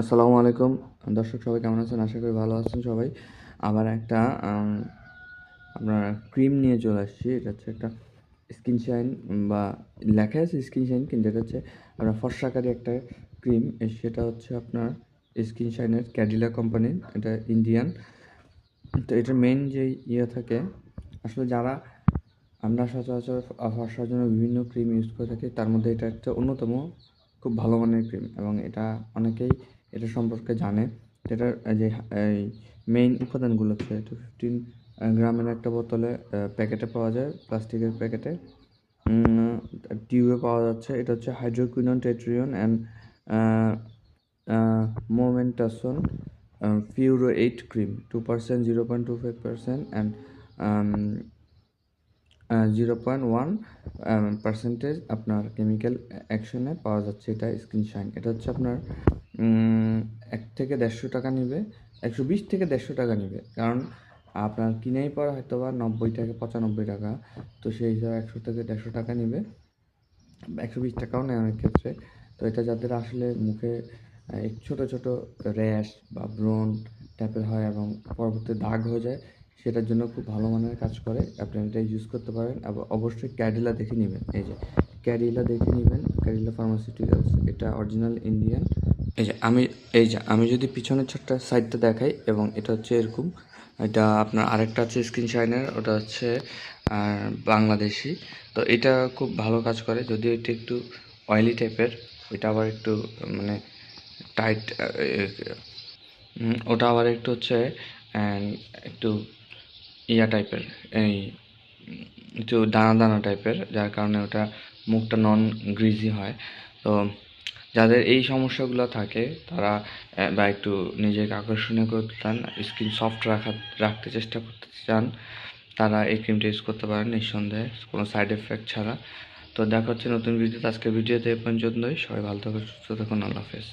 আসসালামু আলাইকুম। দর্শক সবাই কেমন আছেন? আশা করি ভালো আছেন সবাই। আবার একটা আপনার ক্রিম নিয়ে চলে আসছি। এটা হচ্ছে একটা স্কিন শাইন বা লেখা আছে স্কিন শাইন, কিন্তু এটা হচ্ছে আপনার ফর্সাকারী একটা ক্রিম। সেটা হচ্ছে আপনার স্কিন শাইনের ক্যাডিলা কোম্পানির, এটা ইন্ডিয়ান তো এটার মেন যে ইয়ে থাকে, আসলে যারা আমরা সচরাচর ফর্সার জন্য বিভিন্ন ক্রিম ইউজ করে থাকি, তার মধ্যে এটা একটা অন্যতম খুব ভালো মানের ক্রিম এবং এটা অনেকেই এটা সম্পর্কে জানে। এটার যে, এই মেইন উপাদানগুলো হচ্ছে টু ফিফটিন গ্রামের একটা বোতলে প্যাকেটে পাওয়া যায়, প্লাস্টিকের প্যাকেটে। টিউবে পাওয়া যাচ্ছে, এটা হচ্ছে hydroquinone tretinoin and mometasone furoate cream two percent zero point two five percent and zero point one percentage chemical chemical অ্যাকশনে পাওয়া যাচ্ছে এটা স্কিন শাইন এটা হচ্ছে আপনার এক থেকে দেড়শো টাকা নেবে, একশো বিশ থেকে দেড়শো টাকা নেবে। কারণ আপনার কিনেই পর হয়তো বা নব্বই থেকে পঁচানব্বই টাকা, তো সেই হিসাবে একশো থেকে দেড়শো টাকা নেবে। একশো বিশ টাকাও নেয় অনেক ক্ষেত্রে। তো এটা যাদের আসলে মুখে ছোটো ছোটো র্যাশ বা ব্রণ টাইপের হয় এবং পরবর্তী দাগ হয়ে যায় সেটার জন্য খুব ভালো মানের কাজ করে। আপনি এটা ইউজ করতে পারেন। এবং অবশ্যই ক্যাডিলা দেখে নেবেন। এই যে ক্যাডিলা দেখে নেবেন। ক্যাডিলা ফার্মাসিউটিক্যালস এটা অরিজিনাল ইন্ডিয়ান এই যে আমি, এই যে আমি যদি পিছনের ছোট্ট সাইডটা দেখাই এবং এটা হচ্ছে এরকম, এটা আপনার আরেকটা আছে স্ক্রিন শাইনার ওটা হচ্ছে বাংলাদেশি। তো এটা খুব ভালো কাজ করে। যদিও এটা একটু অয়েলি টাইপের ওইটা আবার একটু মানে টাইট ওটা আবার একটু হচ্ছে একটু ইয়া টাইপের, এই একটু দানা দানা টাইপের, যার কারণে ওটা মুখটা নন গ্রিজি হয়। তো যাদের এই সমস্যাগুলো থাকে, তারা বা একটু নিজেকে আকর্ষণীয় করতে চান স্কিন সফট রাখা, রাখতে চেষ্টা করতে চান, তারা এই ক্রিমটা ইউজ করতে পারেন নিঃসন্দেহে, কোনো সাইড এফেক্ট ছাড়া। তো দেখা হচ্ছে নতুন ভিডিওতে, আজকের ভিডিওতে এই পর্যন্তই। সবাই ভালো থাকুন, সুস্থ থাকুন, আল্লাহ হাফেজ।